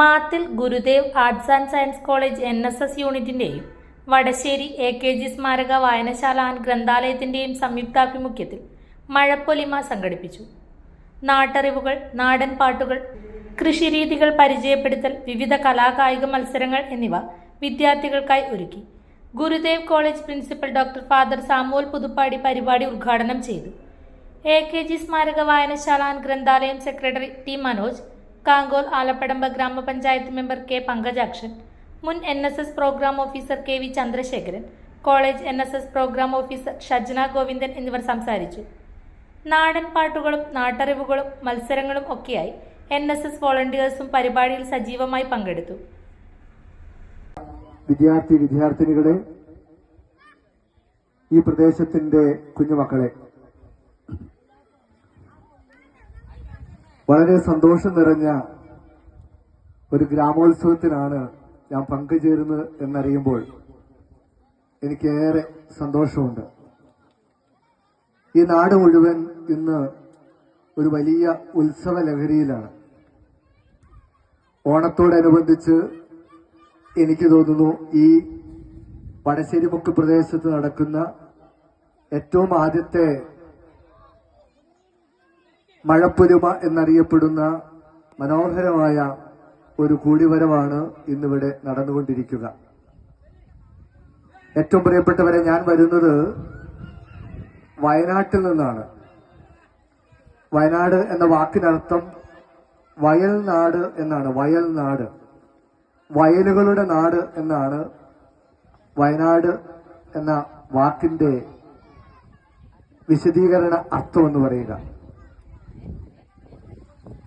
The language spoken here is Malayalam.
മാത്തിൽ Gurudev arts and science college N S S യൂണിറ്റിന്റെയും Vadasseri A K G സ്മാരക വായനശാല ആൻഡ് ഗ്രന്ഥാലയത്തിന്റെയും സംയുക്താഭിമുഖ്യത്തിൽ മഴപ്പൊലിമ സംഘടിപ്പിച്ചു. നാട്ടറിവുകൾ നാടൻ പാട്ടുകൾ കൃഷിരീതികൾ പരിചയപ്പെടുത്തൽ വിവിധ കലാകായിക മത്സരങ്ങൾ എന്നിവ വിദ്യാർത്ഥികൾക്കായി ഒരുക്കി. Gurudev college principal doctor father Samuel Puthuppadi പരിപാടി ഉദ്ഘാടനം ചെയ്തു. എ കെ ജി സ്മാരക വായനശാല ആൻഡ് ഗ്രന്ഥാലയം സെക്രട്ടറി ടി മനോജ് കാങ്കോൽ ആലപ്പടമ്പ ഗ്രാമപഞ്ചായത്ത് മെമ്പർ കെ പങ്കജാക്ഷൻ മുൻ N S S programme officer K V Chandrasekharan college N S S programme officer Shajna Govindan എന്നിവർ സംസാരിച്ചു. നാടൻ പാട്ടുകളും നാട്ടറിവുകളും മത്സരങ്ങളും ഒക്കെയായി എൻ എസ് എസ് വോളണ്ടിയേഴ്സും പരിപാടിയിൽ സജീവമായി പങ്കെടുത്തു. വിദ്യാർത്ഥി വിദ്യാർത്ഥിനികളെ ഈ പ്രദേശത്തിന്റെ കുഞ്ഞുമക്കളെ വളരെ സന്തോഷം നിറഞ്ഞ ഒരു ഗ്രാമോത്സവത്തിനാണ് ഞാൻ പങ്കുചേരുന്നത് എന്നറിയുമ്പോൾ എനിക്കേറെ സന്തോഷമുണ്ട്. ഈ നാട് മുഴുവൻ ഇന്ന് ഒരു വലിയ ഉത്സവ ലഹരിയിലാണ്. ഓണത്തോടനുബന്ധിച്ച് എനിക്ക് തോന്നുന്നു ഈ പടശ്ശേരിമുക്ക് പ്രദേശത്ത് നടക്കുന്ന ഏറ്റവും ആദ്യത്തെ മഴപ്പൊലിമ എന്നറിയപ്പെടുന്ന മനോഹരമായ ഒരു കൂടിവരവാണ് ഇന്നിവിടെ നടന്നുകൊണ്ടിരിക്കുക. ഏറ്റവും പ്രിയപ്പെട്ടവരെ ഞാൻ വരുന്നത് വയനാട്ടിൽ നിന്നാണ്. വയനാട് എന്ന വാക്കിനർത്ഥം വയൽനാട് എന്നാണ്. വയൽനാട് വയലുകളുടെ നാട് എന്നാണ് വയനാട് എന്ന വാക്കിന്റെ വിശദീകരണ അർത്ഥം എന്ന് പറയുക.